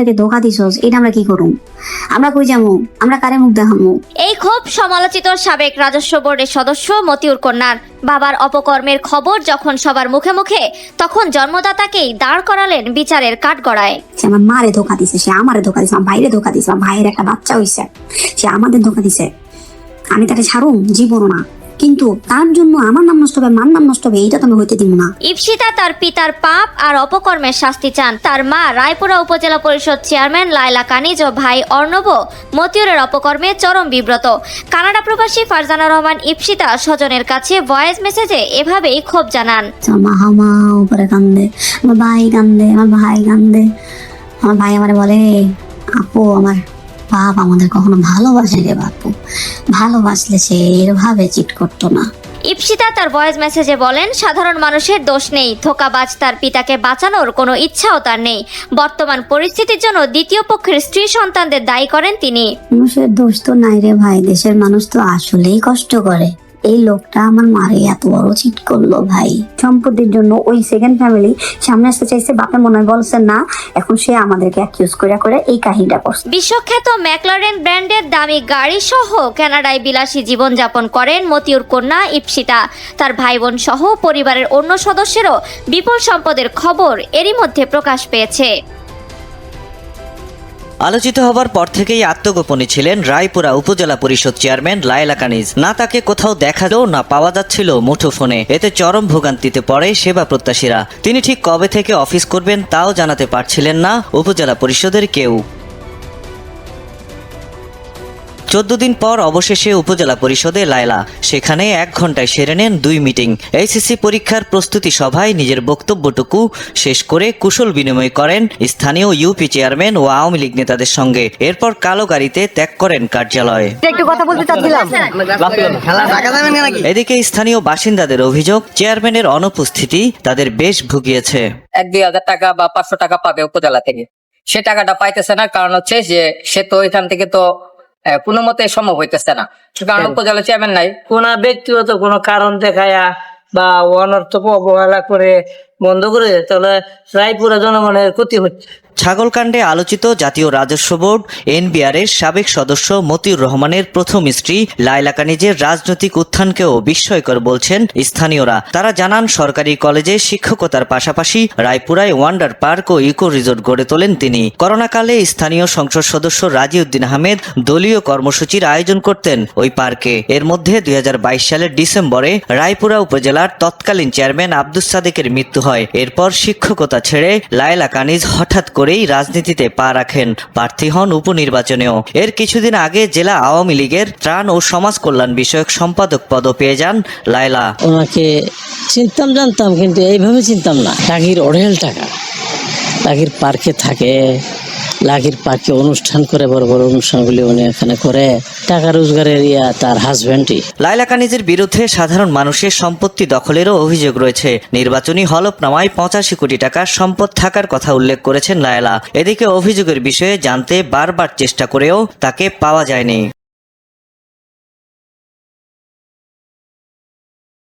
থেকে ধোকা দিছস এটা আমরা কি করুম? আমরা কই যাব আমরা কারে মুখ দেখামু? এই ক্ষোভ সমালোচিত সাবেক রাজস্ব বোর্ডের সদস্য মতিউর কন্যার বাবার অপকর্মের খবর যখন সবার মুখে মুখে তখন জন্মদাতাকেই দাঁড় করালেন বিচারের কাঠগড়ায়। সে আমার মারে ধোকা দিছে সে আমারে ধোকা দিছে আমার ভাইরে ধোকা দিছে আমার ভাইয়ের একটা বাচ্চা হইছে সে আমাদের ধোকা দিছে। আমি তাকে ছাড়ুম জীবনও না। কিন্তু তার জন্য আমার নাম নষ্ট হবে মার নাম নষ্ট হবে এইটা তো আমি হইতে দিব না। ইপসিতা তার পিতার পাপ আর অপকর্মের শাস্তি চান। তার মা রায়পুরা উপজেলা পরিষদ চেয়ারম্যান লায়লা কানিজ ও ভাই অর্ণব মতিউরের অপকর্মে চরম বিব্রত। কানাডা প্রবাসী ফারজানা রহমান ইপসিতা স্বজনের কাছে ভয়েস মেসেজে এভাবেই ক্ষোভ জানান। মা হামা উপরে কান্দে আমার ভাই কান্দে আমার ভাই কান্দে। আমার ভাই আমার বলে আপু আমার বাপ আমাদের কখনো ভালোবাসে রে বাপু। ভালোবাসলে সে এভাবে চিট করতো না। ইপসিতা তার ভয়েস মেসেজে বলেন সাধারণ মানুষের দোষ নেই ধোকাবাজ তার পিতাকে বাঁচানোর কোনো ইচ্ছাও তার নেই। বর্তমান পরিস্থিতির জন্য দ্বিতীয় পক্ষের স্ত্রী সন্তানদের দায়ী করেন তিনি। মানুষের দোষ তো নাই রে ভাই দেশের মানুষ তো আসলেই কষ্ট করে। এই লোকটা আমার মারে এত বড় চিট করল ভাই। সম্পত্তির জন্য ওই সেকেন্ড ফ্যামিলি সামনে আসতে চাইছে বাপে মনে হয় বলছে, না, এখন সে আমাদেরকে অ্যাকিউজ করে করে এই কাহিনীটা করছে। বিশ্বখ্যাত ম্যাকলারেন ব্র্যান্ডের দামি গাড়ি সহ কানাডায় বিলাসী জীবনযাপন করেন মতিউর কন্যা ইপসিতা। তার ভাই বোন সহ পরিবারের অন্য সদস্যেরও বিপুল সম্পদের খবর এরই মধ্যে প্রকাশ পেয়েছে। আলোচিত হবার পর থেকেই আত্মগোপনে ছিলেন রায়পুরা উপজেলা পরিষদ চেয়ারম্যান লায়লা কানিজ। না তাকে কোথাও দেখা দেখালেও না পাওয়া যাচ্ছিল মুঠোফোনে। এতে চরম ভোগান্তিতে পড়ে সেবা প্রত্যাশীরা। তিনি ঠিক কবে থেকে অফিস করবেন তাও জানাতে পারছিলেন না উপজেলা পরিষদের কেউ। চোদ্দ দিন পর অবশেষে উপজেলা পরিষদে লায়লা। সেখানে এক ঘন্টায় সেরে নেন দুই মিটিং। এইচএসসি পরীক্ষার প্রস্তুতি সভায় নিজের বক্তব্যটুকু শেষ করে কুশল বিনিময় করেন স্থানীয় ইউপি চেয়ারম্যান ও আওয়ামী লীগ নেতাদের সঙ্গে। এরপর কালো গাড়িতে ত্যাগ করেন কার্যালয়। একটু কথা বলতে চাচ্ছিলাম। এদিকে স্থানীয় বাসিন্দাদের অভিযোগ চেয়ারম্যানের অনুপস্থিতি তাদের বেশ ভুগিয়েছে। এক দুই হাজার টাকা বা পাঁচশো টাকা পাবে উপজেলা থেকে। সে টাকাটা পাইতেছে না কারণ হচ্ছে যে সে তো এখান থেকে তো কোনো মতে সম্ভব হইতেছে না। কারণ উপজেলা চেয়ারম্যান নাই। কোন ব্যক্তিগত কোনো কারণ দেখায়া বা অনর্থক অবহেলা করে বন্ধ করে তাহলে রায়পুরা জনগণের ক্ষতি হচ্ছে। ছাগলকাণ্ডে আলোচিত জাতীয় রাজস্ব বোর্ড এনবিআর এর সাবেক সদস্য মতিউর রহমানের প্রথম স্ত্রী লাইলা কানিজের রাজনৈতিক উত্থানকেও বিস্ময়কর বলছেন স্থানীয়রা। তারা জানান, সরকারি কলেজে শিক্ষকতার পাশাপাশি রায়পুরায় ওয়ান্ডার পার্ক ও ইকো রিসোর্ট গড়ে তোলেন তিনি। করোনাকালে স্থানীয় সংসদ সদস্য রাজিউদ্দিন আহমেদ দলীয় কর্মসূচির আয়োজন করতেন ওই পার্কে। এর মধ্যে দুই হাজার বাইশ সালের ডিসেম্বরে রায়পুরা উপজেলার তৎকালীন চেয়ারম্যান আব্দুস সাদেকের মৃত্যু হয়। এরপর শিক্ষকতা ছেড়ে লায়লা কানিজ হঠাৎ করেই রাজনীতিতে পা রাখেন। প্রার্থী হন উপনির্বাচনেও। এর কিছুদিন আগে জেলা আওয়ামী লীগের ত্রাণ ও সমাজ কল্যাণ বিষয়ক সম্পাদক পদও পেয়ে যান লায়লা। ওনাকে চিনতাম, জানতাম, কিন্তু এইভাবে চিনতাম না। টাকির অঢেল টাকা। টাকির পার্কে থাকে লাকির পাখি অনুষ্ঠান করে বড় বড় অনুষ্ঠানগুলি উনি এখানে করে। টাকা রোজগারের ইয়া তার হাজব্যান্ডই লাইলা কানিজের বিরুদ্ধে সাধারণ মানুষের সম্পত্তি দখলেরও অভিযোগ রয়েছে। নির্বাচনী হলফনামায় পঁচাশি কোটি টাকার সম্পদ থাকার কথা উল্লেখ করেছেন লায়লা। এদিকে অভিযোগের বিষয়ে জানতে বারবার চেষ্টা করেও তাকে পাওয়া যায়নি।